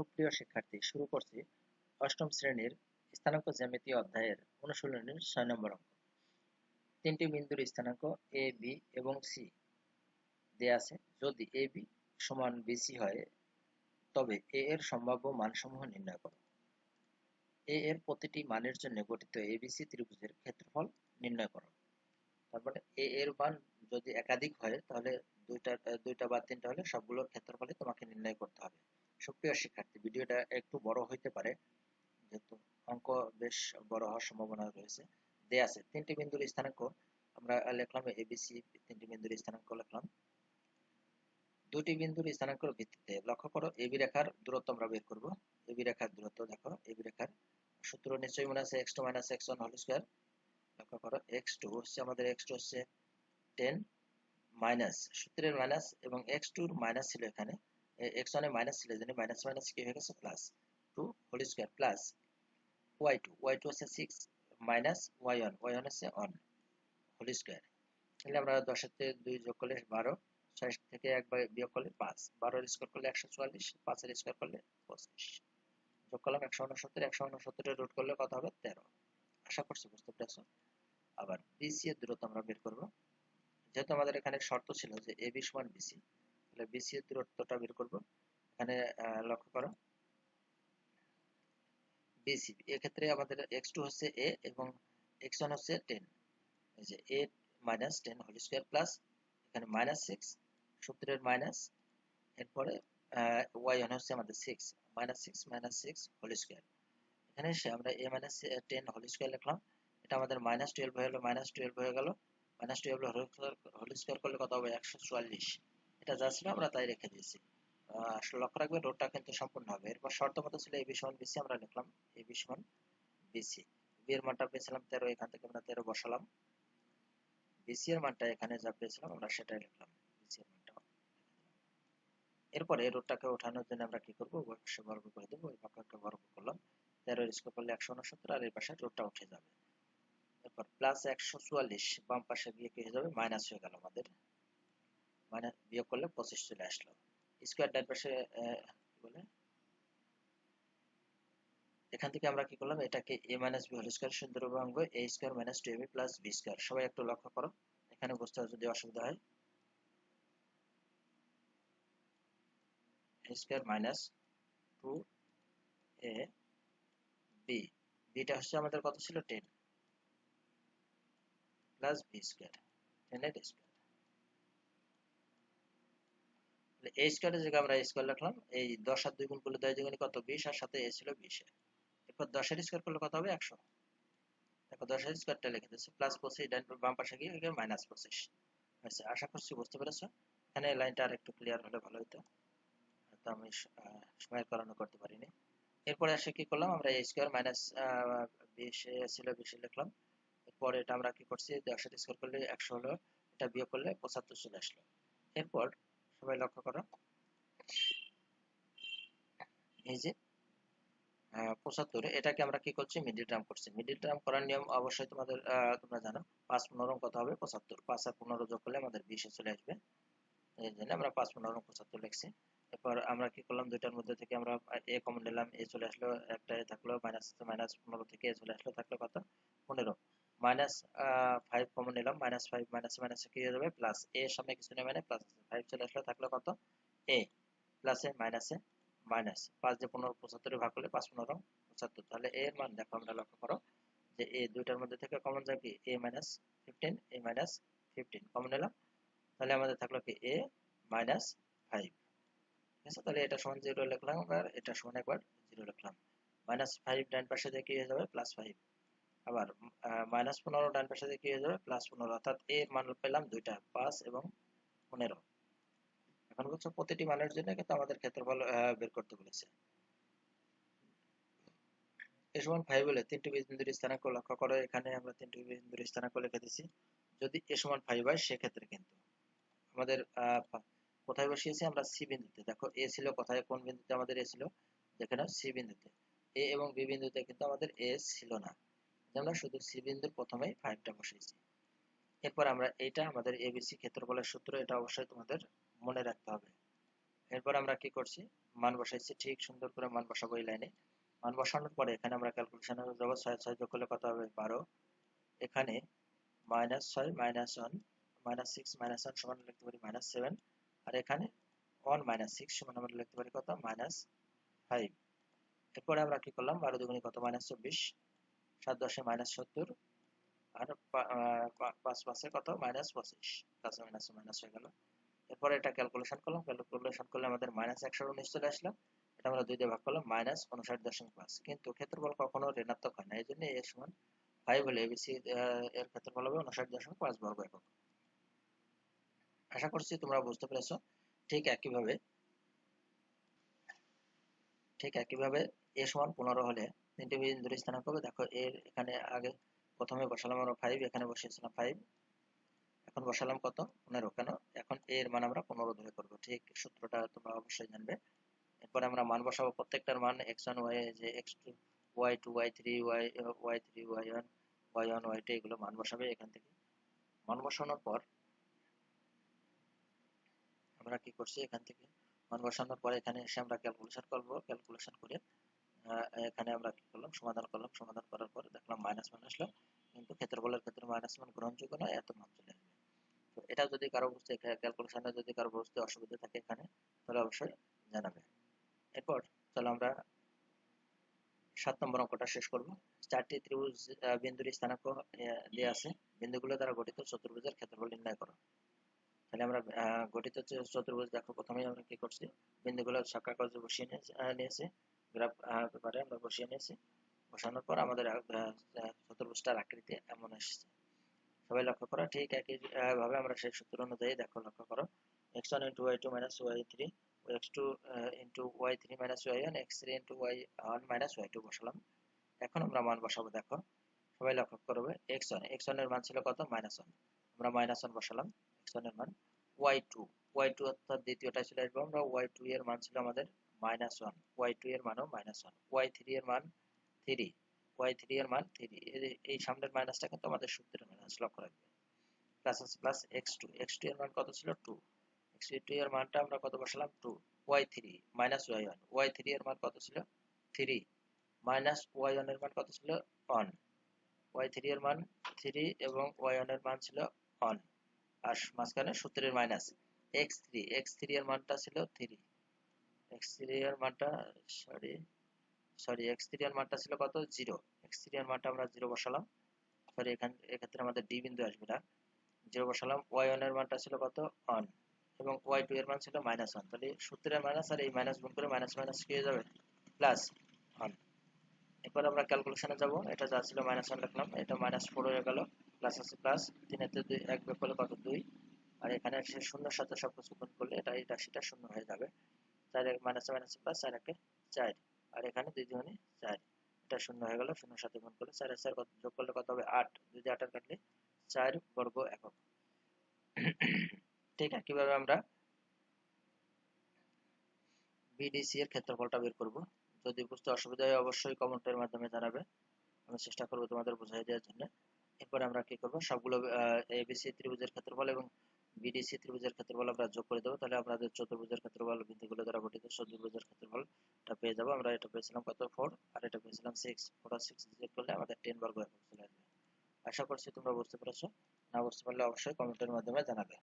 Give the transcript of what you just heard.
সুপ্রিয় শিক্ষার্থী শুরু করছি অষ্টম শ্রেণির স্থানাঙ্ক জ্যামিতি অধ্যায়ের অনুশীলনের ছয় নম্বর অঙ্ক। তিনটি বিন্দুর স্থানাঙ্ক এ বি এবং সি দেয়া আছে। যদি এ বি সমান বিসি হয়, তবে এ এর সম্ভাব্য মানসমূহ নির্ণয় করো। এ এর প্রতিটি মানের জন্য গঠিত এবিসি ত্রিভুজের ক্ষেত্রফল নির্ণয় করো। তারপরে এ এর মান যদি একাধিক হয়, তাহলে দুইটা দুইটা বা তিনটা হলে সবগুলোর ক্ষেত্রফলে তোমাকে নির্ণয় করতে হবে। সুপ্রিয় শিক্ষার্থী। ভিডিওটা একটু বড় হইতে পারে, যেহেতু অঙ্ক বেশ বড় হওয়ার সম্ভাবনা রয়েছে। দেয়া আছে, তিনটি বিন্দুর স্থানাঙ্ক। আমরা লিখলাম এবিসি তিনটি বিন্দুর স্থানাঙ্ক লিখলাম। দুটি বিন্দুর স্থানাঙ্কের ভিত্তিতে লক্ষ্য করো এবি রেখার দূরত্ব আমরা বের করব। এবি রেখার দূরত্ব, দেখো এবি রেখার সূত্র নিশ্চয়ই মনে আছে, x two minus x one whole square. লক্ষ্য করো, এক্স টু হচ্ছে আমাদের এক্স টু হচ্ছে টেন মাইনাস সূত্রের মাইনাস এবং এক্স টুর মাইনাস ছিল এখানে। এক্স ওয়ানে মাইনাস ছিল জন্য মাইনাস মাইনাস কি হয়ে গেছে? Plus two whole square plus y two y two হচ্ছে six minus y one y one হচ্ছে ওয়ান হোল স্কোয়ার তাহলে আমরা দশের দুই যোগ করলে বারো ছয় থেকে একবার বিয়োগ করলে পাঁচ বারোর স্কোয়ার করলে একশো চুয়াল্লিশ পাঁচের স্কোয়ার করলে পঁচিশ। যোগ করলাম একশো উনসত্তর, একশো উনসত্তরের রুট করলে কত হবে? তেরো। আশা করছি বুঝতে পেরেছ? আবার বিসি এর দূরত্ব আমরা বের করব। যেহেতু আমাদের এখানে শর্ত ছিল যে এ বি সমান বিসি তাহলে বিসি এর দূরত্বটা বের করব। এখানে লক্ষ্য করো। বিসি এক্ষেত্রে আমাদের এক্স হচ্ছে এ এবং এক্স হচ্ছে টেন এই যে A minus ten whole square plus এখানে মাইনাস সিক্স সূত্রের মাইনাস এরপরে ওয়াই হচ্ছে আমাদের six minus six minus six whole square এখানে এসে আমরা A minus ten whole square লিখলাম। এটা আমাদের মাইনাস টুয়েলভ হয়ে গেল মাইনাস টুয়েলভ হয়ে গেল। মাইনাস টুয়েলভ হোল স্কোয়ার করলে কত হবে? একশো চুয়াল্লিশ। এটা যা ছিল আমরা তাই রেখে দিয়েছি। লক্ষ্য রাখবেন রোডটা কিন্তু সম্পূর্ণ হবে। এরপর শর্ত মতো ছিল এ সমান বিসি আমরা লিখলাম এ বি সমান বিসি বি এর মানটা পেয়েছিলাম তেরো, এখান থেকে আমরা তেরো বসালাম। বিসি এর মানটা এখানে যা পেয়েছিলাম, আমরা সেটাই লিখলাম। বিসি এর মানটা এরপরে রোডটাকে ওঠানোর জন্য আমরা কি করব? একশো বর্গ করে দেবো ওই পাকাকে বর্গ করলাম। তেরো স্কোয়ার করলে একশো উনসত্তর আর এই পাশে রোডটা উঠে যাবে। এরপর প্লাস একশো চুয়াল্লিশ, বাম পাশে গিয়ে কি হয়ে যাবে? মাইনাস হয়ে গেল আমাদের। মাইনাস বিয়োগ করলে পঁচিশ চলে আসলো। স্কোয়ার ডান পাশে বলে? এখান থেকে আমরা কি করলাম? এটাকে A minus B whole square সুন্দর অঙ্গ A square minus two AB plus B square সবাই একটু লক্ষ্য করো, এখানে বুঝতে যদি অসুবিধা হয়। Square minus two A B beta হচ্ছে আমাদের কত ছিল? Ten plus B square ten এর স্কোয়ার এ স্কোয়ারের জায়গায় আমরা স্কোয়ার লিখলাম। এই দশ আর দুই গুণ করলে দশ দুগুণে কত? বিশ। আর সাথে এ ছিল বিশে। এরপর দশের স্কোয়ার করলে কত হবে? একশো। দেখো দশের স্কোয়ারটা লিখে দিচ্ছি। প্লাস পঁচিশ ডাইন বাম পাশে গিয়ে মাইনাস পঁচিশ। আচ্ছা আশা করছি বুঝতে পেরেছ। এখানে লাইনটা আর ক্লিয়ার হলে ভালো হতো হয়তো আমি সময়ের কারণে করতে পারিনি। এরপরে এসে কি করলাম? আমরা এ স্কোয়ার মাইনাস বিশে ছিল বিশে লিখলাম। এরপর এটা আমরা কি করছি? দশের স্কোয়ার করলে একশো হলো। এটা বিয়োগ করলে পঁচাত্তর চলে আসলো। এরপর সবাই লক্ষ্য করো। এই যে পঁচাত্তর, এটাকে আমরা কি করছি? মিডিল টার্ম করছি। মিডিল টার্ম করার নিয়ম অবশ্যই তোমাদের তোমরা জানো, পাঁচ পনেরো কত হবে? পঁচাত্তর। পাঁচ আর পনেরো যোগ করলে আমাদের বিশে চলে আসবে। এই জন্য আমরা পাঁচ পনেরো পঁচাত্তর লিখছি। এরপর আমরা কি করলাম? দুইটার মধ্যে থেকে আমরা এ কমন নিলাম। এ চলে আসলো, একটা এ থাকল মাইনাস মাইনাস পনেরো থেকে এ চলে আসলো, থাকল কত? পনেরো। মাইনাস ফাইভ কমন নিলাম মাইনাস ফাইভ মাইনাস মাইনাস কি হয়ে যাবে? প্লাস এ সামনে কিছু নেই মানে প্লাস ফাইভ চলে আসলো থাকল কত? এ প্লাসে মাইনাসে মাইনাস পাঁচ দিয়ে পনেরো, পঁচাত্তরে ভাগ করলে পাঁচ, পনেরো, পঁচাত্তর। তাহলে এর মান দেখো, আমরা লক্ষ্য করো যে এ দুইটার মধ্যে থেকে কমন যাবে কি? A minus fifteen A minus fifteen common নিলাম। তাহলে আমাদের থাকল কি? এ মাইনাস ফাইভ ঠিক আছে? তাহলে এটা সমান জিরো লিখলাম আর এটা সমান একবার জিরো লিখলাম। মাইনাস ফাইভ ডান পাশে দিয়ে কি হয়ে যাবে? প্লাস ফাইভ আবার মাইনাস পনেরো, ডান পাশে কি হয়ে যাবে? প্লাস পনেরো। অর্থাৎ এর মান পেলাম দুইটা, পাঁচ এবং পনেরো। এখন হচ্ছে প্রতিটি মানের জন্য কিন্তু আমাদের ক্ষেত্রফল বের করতে বলেছে। এ সমান ফাইভ হলে তিনটি বিন্দুর স্থানাঙ্ক লক্ষ্য করো। এখানে আমরা তিনটি বিন্দুর স্থানাঙ্ক লিখে দিছি যদি এ সমান ফাইভ হয়, সেক্ষেত্রে কিন্তু আমাদের কোথায় বসিয়েছি আমরা? সি বিন্দুতে। দেখো এ ছিল কোথায়? কোন বিন্দুতে আমাদের এ ছিল? যেখানে সি বিন্দুতে। এ এবং বি বিন্দুতে কিন্তু আমাদের এ ছিল না। আমরা শুধু সি বিন্দুর প্রথমেই ফাইভটা বসিয়েছি। এরপর আমরা এইটা আমাদের এবিসি ক্ষেত্রফলের সূত্র, এটা অবশ্যই তোমাদের মনে রাখতে হবে। এরপর আমরা কি করছি? মান বসাইছি, ঠিক সুন্দর করে মান বসাবো এই লাইনে। মান বসানোর পরে এখানে আমরা ক্যালকুলেশনে যাব ছয় ছয় যোগ করলে কত হবে? বারো। এখানে মাইনাস ছয় minus one minus six minus one সমান লিখতে পারি মাইনাস সেভেন আর এখানে ওয়ান মাইনাস সিক্স সমান আমরা লিখতে পারি কত? মাইনাস ফাইভ এরপরে আমরা কি করলাম? বারো দুগুণে কত? মাইনাস চব্বিশ। সাত দশে মাইনাস সত্তর, আর পাঁচ পাঁচে কত? মাইনাস পঁচিশ। প্লাস মাইনাস মাইনাস হয়ে গেল। এরপরে এটা ক্যালকুলেশন করলাম। ক্যালকুলেশন করলে আমাদের মাইনাস একশো উনিশ চলে আসলাম এটা আমরা দুই দিয়ে ভাগ করলাম। মাইনাস উনষাট দশমিক পাঁচ। কিন্তু ক্ষেত্রফল কখনো ঋণাত্মক হয় না। এই জন্য এ সমান ফাইভ হলে এবিসি এর ক্ষেত্রফল হবে উনষাট দশমিক পাঁচ বর্গ একক। আশা করছি তোমরা বুঝতে পেরেছ। ঠিক একইভাবে ঠিক একইভাবে এ সমান পনেরো হলে তিনটি বিন্দুর স্থানাঙ্ক দেখো এর এখানে আগে প্রথমে বসালাম আমরা ফাইভ এখানে বসিয়েছিলাম ফাইভ এখন বসালাম কত? পনেরো, কেন? এখন এর মান আমরা পনেরো ধরে করব, ঠিক? সূত্রটা তোমরা অবশ্যই জানবে। এরপরে আমরা মান বসাবো, প্রত্যেকটার মান এক্স ওয়ান ওয়াই যে x two y two y three y y three y one y one y two এগুলো মান বসাবে এখান থেকে। মান বসানোর পর আমরা কি করছি এখান থেকে? মান বসানোর পর এখানে এসে আমরা ক্যালকুলেশন করব। ক্যালকুলেশন করে এখানে আমরা কি করলাম? সমাধান করলাম। সমাধান করার পর দেখলাম মাইনাস মান আসলো। কিন্তু ক্ষেত্রফলের ক্ষেত্রে মাইনাস মান গ্রহণযোগ্য নয়, এত মান চলে আসবে। তো এটা যদি কারও বুঝতে ক্যালকুলেশনে যদি কারও বুঝতে অসুবিধা থাকে এখানে, তাহলে অবশ্যই জানাবে। এরপর চলো আমরা সাত নম্বর অঙ্কটা শেষ করব। চারটি ত্রিভুজ বিন্দুর স্থানাঙ্ক দেওয়া আছে। বিন্দুগুলো দ্বারা গঠিত চতুর্ভুজের ক্ষেত্রফল নির্ণয় করো। তাহলে আমরা গঠিত চতুর্ভুজ, দেখো প্রথমেই আমরা কি করছি? বিন্দুগুলো কাগজে বসিয়ে নিয়েছি। গ্রাফ পেপারে আমরা বসিয়ে নিয়েছি। বসানোর পর আমাদের চতুর্ভুজটার আকৃতি এমন এসেছে। সবাই লক্ষ্য করো, ঠিক একই ভাবে আমরা সেই সূত্র অনুযায়ী দেখো, লক্ষ্য করো। X one into y two minus y three x two into y three minus y one x three into y one minus y two বসালাম। এখন আমরা মান বসাবো, দেখো। সবাই লক্ষ্য করবে এক্স ওয়ান এক্স ওয়ানের মান ছিল কত? মাইনাস ওয়ান আমরা মাইনাস ওয়ান বসালাম এক্স ওয়ানের মান ওয়াই টু ওয়াই টু অর্থাৎ দ্বিতীয়টা চলে আসব আমরা ওয়াই এর মান ছিল আমাদের মাইনাস ওয়ান ওয়াই টু এর মানও মাইনাস ওয়ান ওয়াই থ্রি এর মান থ্রি ওয়াই থ্রি এর মান থ্রি এই সামনের মাইনাসটা কিন্তু আমাদের সূত্রের মাইনাস লক্ষ্য রাখবে। প্লাস আছে plus x two x two এর মান কত ছিল? টু এক্স টু এর মানটা আমরা কত বসালাম? Two y three minus y one y three এর মান কত ছিল? থ্রি মাইনাস ওয়াই ওয়ানের মান কত ছিল? ওয়ান ওয়াই থ্রি এর মান থ্রি এবং ওয়াই ওয়ানের মান ছিল ওয়ান আর মাঝখানে সূত্রের minus x three x three এর মানটা ছিল থ্রি এক্স থ্রি এর মানটা সরি সরি এক্স থ্রি এর মানটা ছিল কত? জিরো এক্স থ্রি এর মানটা আমরা জিরো বসালাম। সরি এখান, এক্ষেত্রে আমাদের ডি বিন্দু আসবে না। জিরো বসালাম। ওয়াই ওয়ানের মানটা ছিল কত? ওয়ান এবং ওয়াই টু এর মান ছিল মাইনাস ওয়ান তাহলে সূত্রের মাইনাস আর এই মাইনাস গুণ করে মাইনাস মাইনাস কি হয়ে যাবে? প্লাস ওয়ান এরপর আমরা ক্যালকুলেশনে যাব। এটা যা ছিল মাইনাস ওয়ান লিখলাম। এটা মাইনাস ফোর হয়ে গেল। প্লাস আছে প্লাস তিনেতে দুই, এক বের করলে কত? দুই। আর এখানে শূন্যের সাথে সব কিছু গুণ করলে এটা এটা সেটা শূন্য হয়ে যাবে। চার এক মাইনাস মাইনাস প্লাস চার একে চার। আর এখানে দুই দুগুণে চার। এটা শূন্য হয়ে গেল শূন্যের সাথে গুণ করলে চার চার কত, যোগ করলে কত হবে? আট। দিয়ে আটার কাটলে চার বর্গ একক। ঠিক একইভাবে আমরা বিডিসি এর ক্ষেত্রফলটা বের করব? যদি বুঝতে অসুবিধা হয় অবশ্যই কমেন্টের মাধ্যমে জানাবে। আমি চেষ্টা করব তোমাদের বোঝাই দেওয়ার জন্য। এরপরে আমরা কি করব? সবগুলো এবিসি ত্রিভুজের ক্ষেত্রফল এবং বিডিসি ত্রিভুজের ক্ষেত্রফল আমরা যোগ করে দেবো, তাহলে আমাদের চতুর্ভুজের ক্ষেত্রফল, বিন্দুগুলো দ্বারা গঠিত চতুর্ভুজের ক্ষেত্রফলটা পেয়ে যাব। আমরা এটা পেয়েছিলাম কত? ফোর আর এটা পেয়েছিলাম সিক্স ফোর আর সিক্স যোগ করলে আমাদের টেন বর্গ চলে আসবে। আশা করছি তোমরা বুঝতে পেরেছ। না বুঝতে পারলে অবশ্যই কমেন্টের মাধ্যমে জানাবে।